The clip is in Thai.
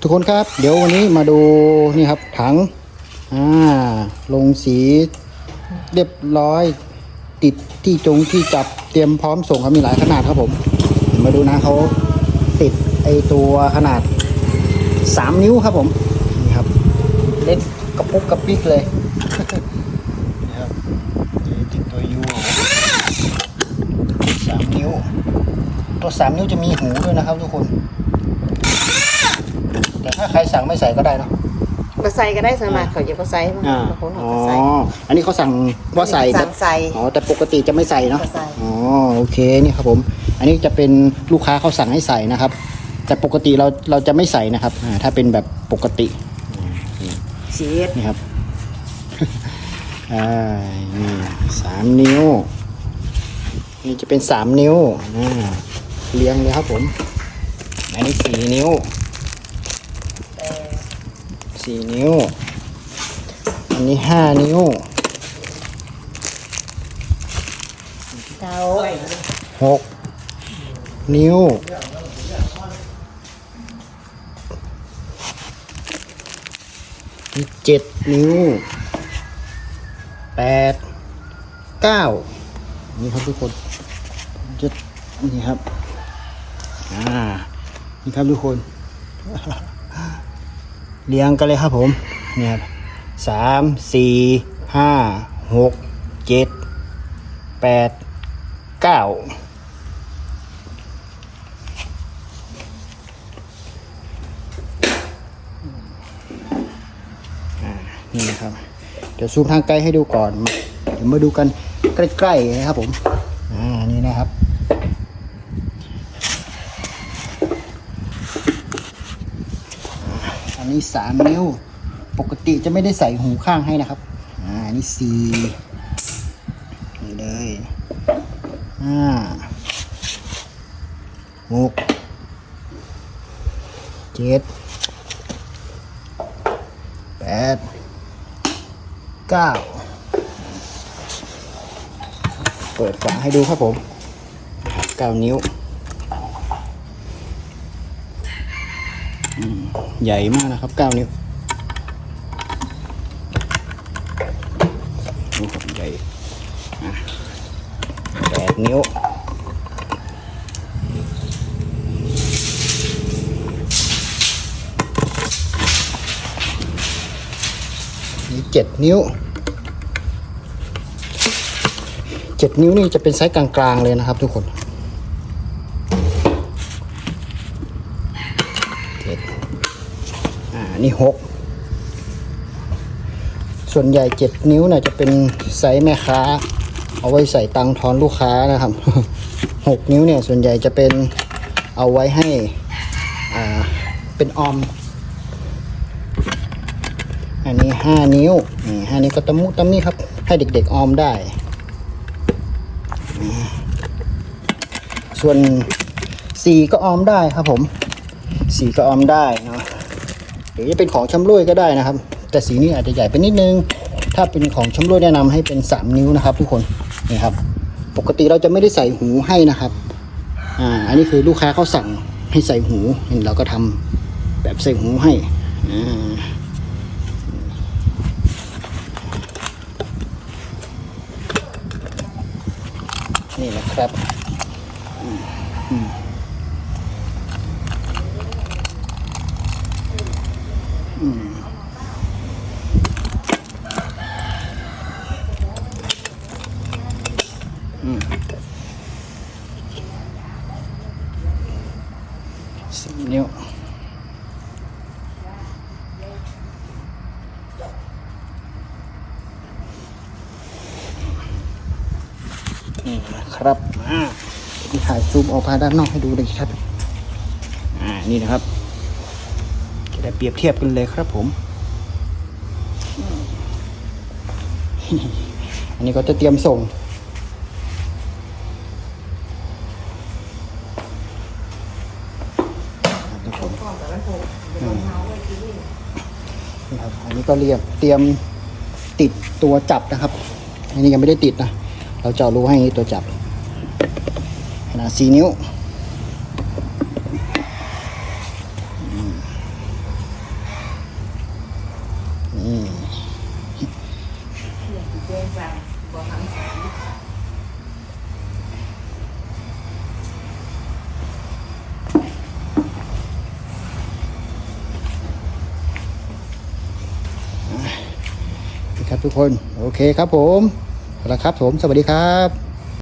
ทุกคนครับ เดี๋ยววันนี้มาดูนี่ครับถังอ่าลงสีเรียบร้อย ติดที่จงที่จับเตรียมพร้อมส่งครับมีหลายขนาดครับผม มาดูนะเขาติดไอตัวขนาด 3 นิ้วครับผมนี่ครับ เล็กกระปุกกระปิกเลยนี่ครับติดตัวยูสามนิ้ว ตัวสามนิ้วจะมีหูด้วยนะครับทุกคน ใครสั่งไม่ใส่ก็ได้เนอะมาใส่ก็ได้สมัครเขาจะมาใส่บางอ่าคนอ๋เขาอก็ใส่อันนี้เขาสั่งว่าใส่สั่งใส่ อ๋อแต่ปกติจะไม่ใส่เนาะไม่ใส่ อ๋อโอเคนี่ครับผม อันนี้จะเป็นลูกค้าเขาสั่งให้ใส่นะครับ แต่ปกติเราเราจะไม่ใส่นะครับอ่าถ้าเป็นแบบปกติเสียดนี่ครับ อ่านี่สามนิ้ว นี่จะเป็นสามนิ้วอ่าเรียงเลยครับผม อันนี้สี่นิ้ว สี่นิ้ว อันนี้ห้านิ้วเท้าหกนิ้วนี่เจ็ดนิ้วแปดเก้านี่ครับทุกคนจะนี่ครับ อ่า นี่ครับทุกคน เรียงกันเลยครับผมเนี่ยครับสามสี่ห้าหกเจ็ดแปดเก้าอ่านี่นะครับ เดี๋ยวซูมทางไกลให้ดูก่อน เดี๋ยวมาดูกันใกล้ๆนะครับผม อ่า นี่นะครับ อันนี้สามนิ้ว ปกติจะไม่ได้ใส่หูข้างให้นะครับ อ่าอันนี้สี่นี่เลยห้าหกเจ็ดแปดเก้าเปิดฝาให้ดูครับผมเก้านิ้ว ใหญ่มากนะครับเก้านิ้วดูครับใหญ่อะแปดนิ้วนี่เจ็ดนิ้วเจ็ดนิ้วนี่จะเป็นไซส์กลางๆเลยนะครับทุกคน เจ็ด อ่า นี่หกส่วนใหญ่เจ็ดนิ้วน่ะจะเป็นไซส์แม่ค้า เอาไว้ใส่ตังค์ทอนลูกค้านะครับหกนิ้วเนี่ยส่วนใหญ่จะเป็นเอาไว้ให้อ่าเป็นออม อันนี้ห้านิ้วนี่ห้านิ้วก็ตะมุตะมี่ครับ ให้เด็กๆออมได้ ส่วนสี่ก็ออมได้ครับผมสีก็ออมได้เนาะ รือจะเป็นของชำร่วยก็ได้นะครับ แต่สีนี้อาจจะใหญ่ไปนิดนึง ถ้าเป็นของชำร่วยแนะนำให้เป็น 3 นิ้วนะครับ ทุกคนนี่ครับ ปกติเราจะไม่ได้ใส่หูให้นะครับอ่าอันนี้คือลูกค้าเขาสั่งให้ใส่หูเห็นเราก็ทำแบบใส่หูให้อ่านี่นะครับ อืมอืม สิบนิ้วนี่นะครับอ่าที่ถ่ายซูมออกมาด้านนอกให้ดูเลยครับ อ่า นี่นะครับ จะได้เปรียบเทียบกันเลยครับผม อันนี้ก็จะเตรียมส่ง ครับผมนี่ครับ อันนี้ก็เรียบเตรียมติดตัวจับนะครับ อันนี้ยังไม่ได้ติดนะ เราเจาะรูให้ตัวจับ ขนาด4นิ้ว แดงสั่งบ่หันสามครับทุกคน โอเคครับผมเอาละครับผม สวัสดีครับ